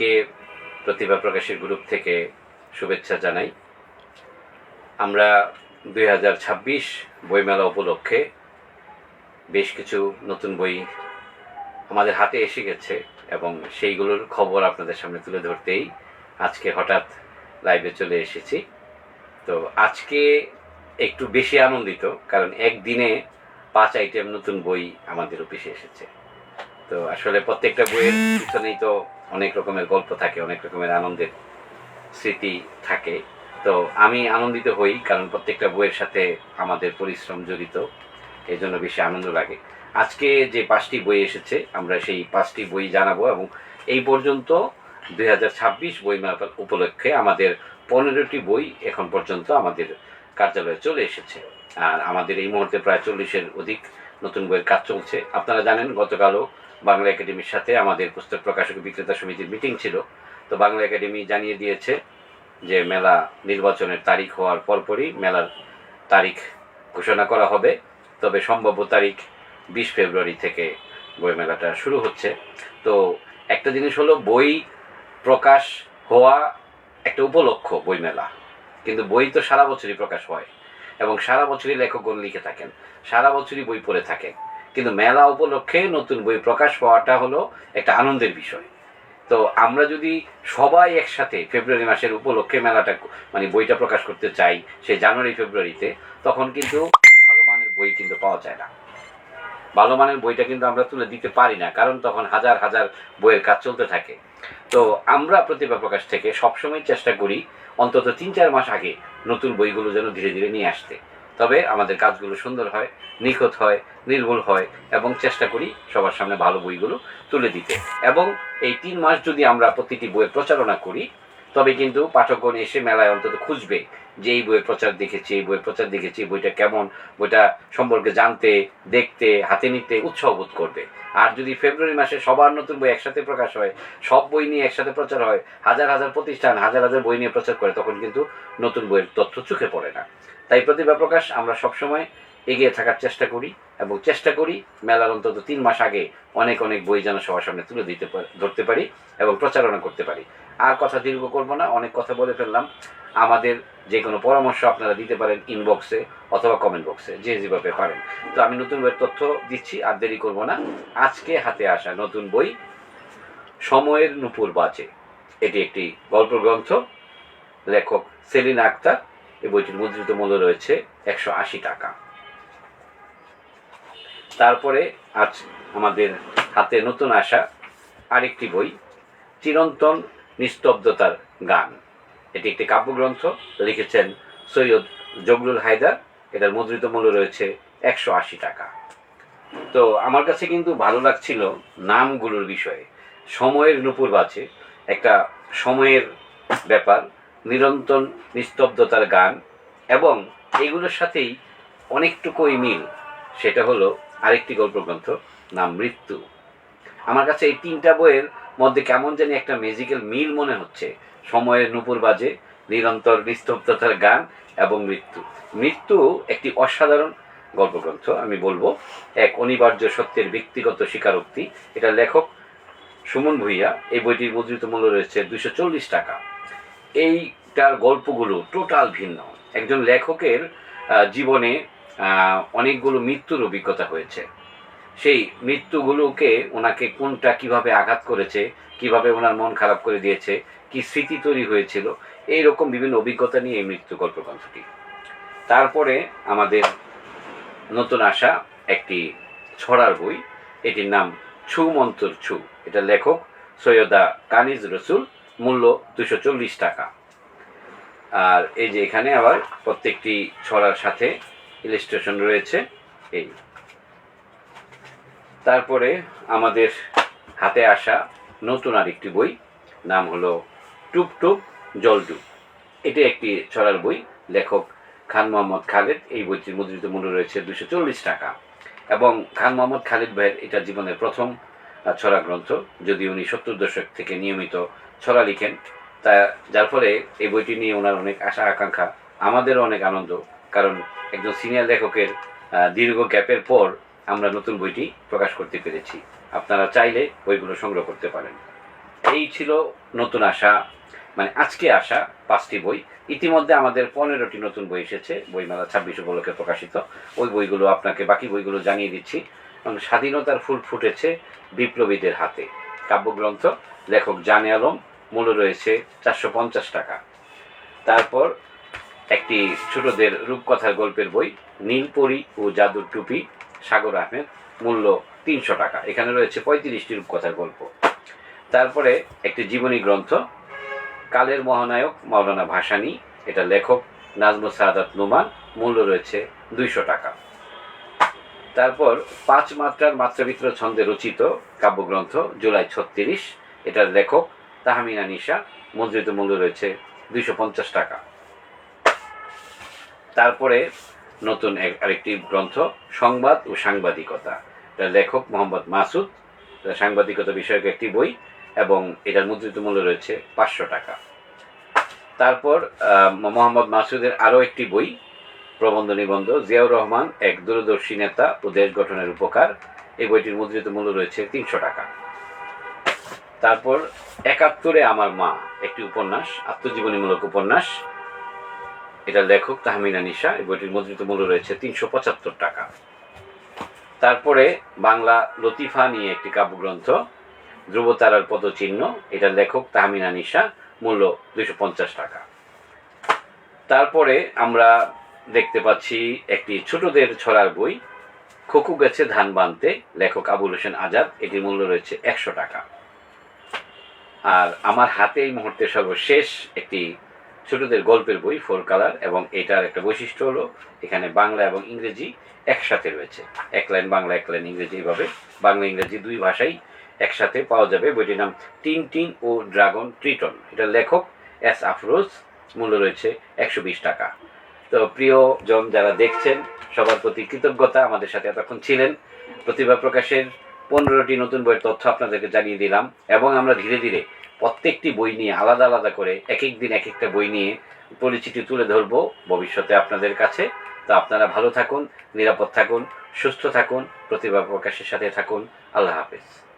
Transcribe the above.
সবাইকে প্রতিভা প্রকাশের গ্রুপ থেকে শুভেচ্ছা জানাই। আমরা দুই হাজার ছাব্বিশ বইমেলা উপলক্ষে বেশ কিছু নতুন বই আমাদের হাতে এসে গেছে এবং সেইগুলোর খবর আপনাদের সামনে তুলে ধরতেই আজকে হঠাৎ লাইভে চলে এসেছি। তো আজকে একটু বেশি আনন্দিত, কারণ একদিনে পাঁচ আইটেম নতুন বই আমাদের অফিসে এসেছে। তো আসলে প্রত্যেকটা বইয়ের পিছনেই তো অনেক রকমের গল্প থাকে, অনেক রকমের আনন্দের স্মৃতি থাকে। তো আমি আনন্দিত হই কারণ প্রত্যেকটা বইয়ের সাথে আমাদের পরিশ্রম জড়িত এই জন্য বেশি আনন্দ লাগে। আজকে যে পাঁচটি বই এসেছে, আমরা সেই পাঁচটি বই জানাব এবং এই পর্যন্ত দুই হাজার ছাব্বিশ বই মেলা উপলক্ষে আমাদের পনেরোটি বই এখন পর্যন্ত আমাদের কার্যালয়ে চলে এসেছে। আর আমাদের এই মুহূর্তে প্রায় চল্লিশের অধিক নতুন বইয়ের কাজ চলছে। আপনারা জানেন, গতকালও বাংলা একাডেমির সাথে আমাদের পুস্তক প্রকাশক বিক্রেতা সমিতির মিটিং ছিল। তো বাংলা একাডেমি জানিয়ে দিয়েছে যে, মেলা নির্বাচনের তারিখ হওয়ার পরপরই মেলার তারিখ ঘোষণা করা হবে। তবে সম্ভাব্য তারিখ বিশ ফেব্রুয়ারি থেকে বই মেলাটা শুরু হচ্ছে। তো একটা জিনিস হলো, বই প্রকাশ হওয়া একটা উপলক্ষ বইমেলা কিন্তু বই তো সারা বছরই প্রকাশ হয় এবং সারা বছরই লেখকগণ লিখে থাকেন। সারা বছরই বই পড়ে থাকেন। কিন্তু মেলা উপলক্ষে নতুন বই প্রকাশ পাওয়াটা হলো একটা আনন্দের বিষয়। তো আমরা যদি সবাই একসাথে ফেব্রুয়ারি মাসের উপলক্ষে মেলাটা মানে বইটা প্রকাশ করতে চাই, সে জানুয়ারি, ফেব্রুয়ারিতে, তখন কিন্তু ভালো মানের বই কিন্তু পাওয়া যায় না। ভালো মানের বইটা কিন্তু আমরা তুলে দিতে পারি না, কারণ তখন হাজার হাজার বইয়ের কাজ চলতে থাকে। তো আমরা প্রতিভা প্রকাশ থেকে সবসময় চেষ্টা করি, অন্তত তিন চার মাস আগে নতুন বইগুলো যেন ধীরে ধীরে নিয়ে আসতে। তবে আমাদের কাজগুলো সুন্দর হয়, নিখুঁত হয়, নির্ভুল হয় এবং চেষ্টা করি সবার সামনে ভালো বইগুলো তুলে দিতে। এবং এই তিন মাস যদি আমরা প্রতিটি বইয়ের প্রচারণা করি, তবে কিন্তু পাঠকগণ এসে মেলায় অন্তত খুঁজবে যে এই বইয়ের প্রচার দেখেছি, এই বইয়ের প্রচার দেখেছি, বইটা কেমন, বইটা সম্পর্কে জানতে, দেখতে, হাতে নিতে উৎসাহ বোধ করবে। আর যদি ফেব্রুয়ারি মাসে সবার নতুন বই একসাথে প্রকাশ হয়, সব বই নিয়ে একসাথে প্রচার হয়, হাজার হাজার প্রতিষ্ঠান হাজার হাজার বই নিয়ে প্রচার করে, তখন কিন্তু নতুন বইয়ের তথ্য চোখে পড়ে না। তাই প্রতিভা প্রকাশ আমরা সবসময় এগিয়ে থাকার চেষ্টা করি এবং চেষ্টা করি মেলার অন্তত তিন মাস আগে অনেক অনেক বই যেন সবার সামনে তুলে দিতে ধরতে পারি এবং প্রচারণা করতে পারি। আর কথা দীর্ঘ করব না, অনেক কথা বলে ফেললাম। আমাদের যে কোনো পরামর্শ আপনারা দিতে পারেন ইনবক্সে অথবা কমেন্ট বক্সে যে যেভাবে পারেন। তো আমি নতুন বইয়ের তথ্য দিচ্ছি, আর দেরি করব না। আজকে হাতে আসা নতুন বই সময়ের নুপুর বাঁচে। এটি একটি গল্প গ্রন্থ। লেখক সেলিনা আক্তার। এই বইটির মুদ্রিত মূল্য রয়েছে একশো আশি টাকা। তারপরে আজ আমাদের হাতে নতুন আসা আরেকটি বই, চিরন্তন নিস্তব্ধতার গান। এটি একটি কাব্যগ্রন্থ, লিখেছেন সৈয়দ জগলুল হায়দার। এটার মুদ্রিত মূল্য রয়েছে একশো আশি টাকা। তো আমার কাছে কিন্তু ভালো লাগছিল নামগুলোর বিষয়ে। সময়ের নুপুর বাছে একটা সময়ের ব্যাপার, নিরন্তর নিস্তব্ধতার গান, এবং এগুলোর সাথেই অনেকটুকুই মিল। সেটা হলো আরেকটি গল্পগ্রন্থ, নাম মৃত্যু। আমার কাছে এই তিনটা বইয়ের মধ্যে কেমন জানি একটা ম্যাজিক্যাল মিল মনে হচ্ছে। সময়ের নুপুর বাজে, নিরন্তর নিস্তব্ধতার গান এবং মৃত্যু। মৃত্যু একটি অসাধারণ গল্পগ্রন্থ, আমি বলব, এক অনিবার্য সত্যের ব্যক্তিগত স্বীকারোক্তি। এটা লেখক সুমন ভুইয়া। এই বইটির মুদ্রিত মূল্য রয়েছে দুশো চল্লিশ টাকা। এইটার গল্পগুলো টোটাল ভিন্ন। একজন লেখকের জীবনে অনেকগুলো মৃত্যুর অভিজ্ঞতা হয়েছে। সেই মৃত্যুগুলোকে ওনাকে কোনটা কীভাবে আঘাত করেছে, কীভাবে ওনার মন খারাপ করে দিয়েছে, কি স্মৃতি তৈরি হয়েছিল এই রকম বিভিন্ন অভিজ্ঞতা নিয়ে এই মৃত্যু গল্পগ্রন্থটি। তারপরে আমাদের নতুন আসা একটি ছড়ার বই, এটির নাম ছু মন্তর ছু। এটা লেখক সৈয়দা কানিজ রসুল, মূল্য দুশো চল্লিশ টাকা। আর এই যে এখানে আবার প্রত্যেকটি ছড়ার সাথে ইলিস্ট্রেশন রয়েছে, এই। তারপরে আমাদের হাতে আসা নতুন আরেকটি বই, নাম হলো টুপ টুপ জলডুব এটি একটি ছড়ার বই, লেখক খান মোহাম্মদ খালেদ। এই বইটির মুদ্রিত মূল্য রয়েছে দুশো চল্লিশ টাকা। এবং খান মোহাম্মদ খালেদ ভাইয়ের এটা জীবনের প্রথম ছড়া গ্রন্থ। যদি উনি সত্তর দশক থেকে নিয়মিত ছড়া লিখেন, তা যার ফলে এই বইটি নিয়ে ওনার অনেক আশা, আকাঙ্ক্ষা, আমাদেরও অনেক আনন্দ কারণ একজন সিনিয়র লেখকের দীর্ঘ গ্যাপের পর আমরা নতুন বইটি প্রকাশ করতে পেরেছি। আপনারা চাইলে বইগুলো সংগ্রহ করতে পারেন। এই ছিল নতুন আশা মানে আজকে আসা পাঁচটি বই। ইতিমধ্যে আমাদের পনেরোটি নতুন বই এসেছে, বইমেলা ছাব্বিশ উপলক্ষে প্রকাশিত। ওই বইগুলো আপনাকে, বাকি বইগুলো জানিয়ে দিচ্ছি। এবং স্বাধীনতার ফুল ফুটেছে বিপ্লবীদের হাতে। কাব্যগ্রন্থ, লেখক জানে আলম, মূল্য রয়েছে চারশো পঞ্চাশ টাকা। তারপর একটি ছোটদের রূপকথার গল্পের বই, নীলপরি ও জাদুর টুপি, সাগর আহমেদ, মূল্য তিনশো টাকা। এখানে রয়েছে পঁয়ত্রিশটি রূপকথার গল্প। তারপরে একটি জীবনী গ্রন্থ, কালের মহানায়ক মাওলানা ভাসানী, এটা লেখক নাজমুল সাদাত নোমান, মূল্য রয়েছে দুইশো টাকা। তারপর পাঁচ মাত্রার মাত্রাবিত্র ছন্দে রচিত কাব্যগ্রন্থ, জুলাই ছত্রিশ, এটার লেখক তাহমিনা নিশা, মুদ্রিত মূল্য রয়েছে দুইশো পঞ্চাশ টাকা। তারপরে নতুন আরেকটি গ্রন্থ, সংবাদ ও সাংবাদিকতা। এটার লেখক মোহাম্মদ মাসুদ। সাংবাদিকতা বিষয়ক একটি বই এবং এটার মুদ্রিত মূল্য রয়েছে পাঁচশো টাকা। তারপর মোহাম্মদ মাসুদের আরও একটি বই, প্রবন্ধ নিবন্ধ, জিয়াউর রহমান, এক দূরদর্শী নেতা ও দেশ গঠনের উপকার। এই বইটির মুদ্রিত মূল্য রয়েছে তিনশো টাকা। তারপর, একাত্তরে আমার মা, একটি উপন্যাস, আত্মজীবনীমূলক উপন্যাস। এটা লেখক তাহমিনা নিশা, এই বইটির মুদ্রিত মূল্য রয়েছে তিনশো পঁচাত্তর টাকা। তারপরে বাংলা লতিফা নিয়ে একটি কাব্যগ্রন্থ, ধ্রুবতারার পদচিহ্ন, এটা লেখক তাহমিনা নিশা, মূল্য দুশো পঞ্চাশ টাকা। তারপরে আমরা দেখতে পাচ্ছি একটি ছোটদের ছড়ার বই, খোকু গেছে ধান বানতে, লেখক আবুল হোসেন আজাদ, এটির মূল্য রয়েছে একশো টাকা। আর আমার হাতে এই মুহূর্তে সর্বশেষ একটি ছোটদের গল্পের বই, ফোর কালার, এবং এটার একটা বৈশিষ্ট্য হলো এখানে বাংলা এবং ইংরেজি একসাথে রয়েছে। এক লাইন বাংলা, এক লাইন ইংরেজি এইভাবে বাংলা, ইংরেজি দুই ভাষাই একসাথে পাওয়া যাবে। বইটির নাম টিন টিন ও ড্রাগন ট্রিটন। এটা লেখক এস আফরোজ। মূল্য রয়েছে একশো বিশ টাকা। তো প্রিয়জন যারা দেখছেন, সবার প্রতি কৃতজ্ঞতা। আমাদের সাথে এতক্ষণ ছিলেন প্রতিভা প্রকাশের পনেরোটি নতুন বইয়ের তথ্য আপনাদেরকে জানিয়ে দিলাম, এবং আমরা ধীরে ধীরে প্রত্যেকটি বই নিয়ে আলাদা আলাদা করে এক এক দিন এক একটা বই নিয়ে পরিচিতি তুলে ধরবো ভবিষ্যতে আপনাদের কাছে। তো আপনারা ভালো থাকুন, নিরাপদ থাকুন, সুস্থ থাকুন, প্রতিভা প্রকাশের সাথে থাকুন। আল্লাহ হাফেজ।